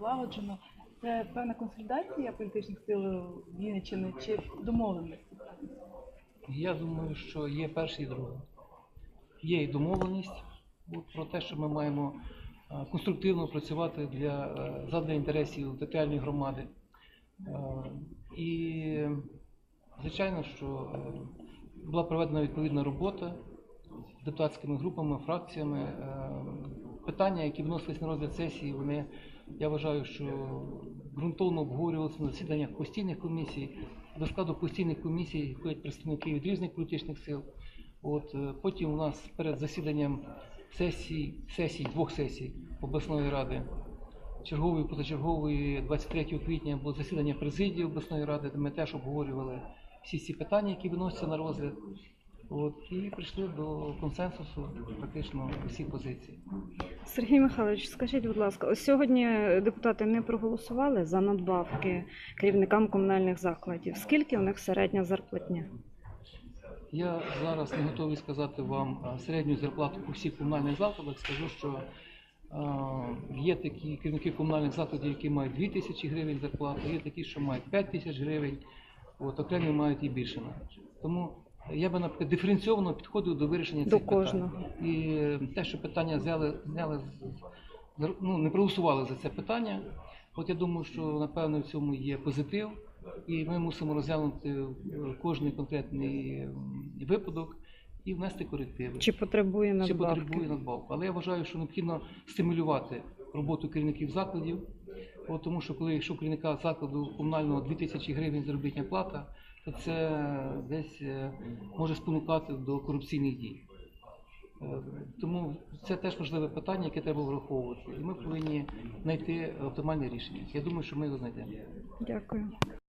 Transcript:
злагоджено. Це певна консолідація політичних сил Вінниччини чи домовленості? Я думаю, що є перше і друге. Є і домовленість от, про те, що ми маємо е, конструктивно працювати для е, задля інтересів територіальної громади. Е, І, звичайно, що була проведена відповідна робота з депутатськими групами, фракціями. Питання, які вносились на розгляд сесії, вони, я вважаю, що ґрунтовно обговорювалися на засіданнях постійних комісій. До складу постійних комісій входять представники від різних політичних сил. От е, потім у нас перед засіданням сесій, сесій, двох сесій обласної ради, чергової, позачергової, 23 квітня було засідання президії обласної ради, де ми теж обговорювали всі ці питання, які виносяться на розгляд. От, і прийшли до консенсусу практично усіх позицій. Сергій Михайлович, скажіть, будь ласка, ось сьогодні депутати не проголосували за надбавки керівникам комунальних закладів. Скільки у них середня зарплатня? Я зараз не готовий сказати вам середню зарплату по всіх комунальних закладах. Скажу, що є такі керівники комунальних закладів, які мають 2 тисячі гривень зарплату, є такі, що мають 5 тисяч гривень, от, окремі мають і більше. Тому я би, наприклад, диференційовано підходив до вирішення До цих кожного. питань. І те, що питання взяли, зняли, ну, не проголосували за це питання. От я думаю, що напевно в цьому є позитив, і ми мусимо розглянути е, кожний конкретний випадок і внести корективи. Чи потребує Чи надбавки? потребує надбавку. Але я вважаю, що необхідно стимулювати роботу керівників закладів, От тому що коли якщо керівника закладу комунального 2000 гривень заробітня плата, то це десь е, може спонукати до корупційних дій. Е, Тому це теж важливе питання, яке треба враховувати. І ми повинні знайти оптимальне рішення. Я думаю, що ми його знайдемо. Дякую.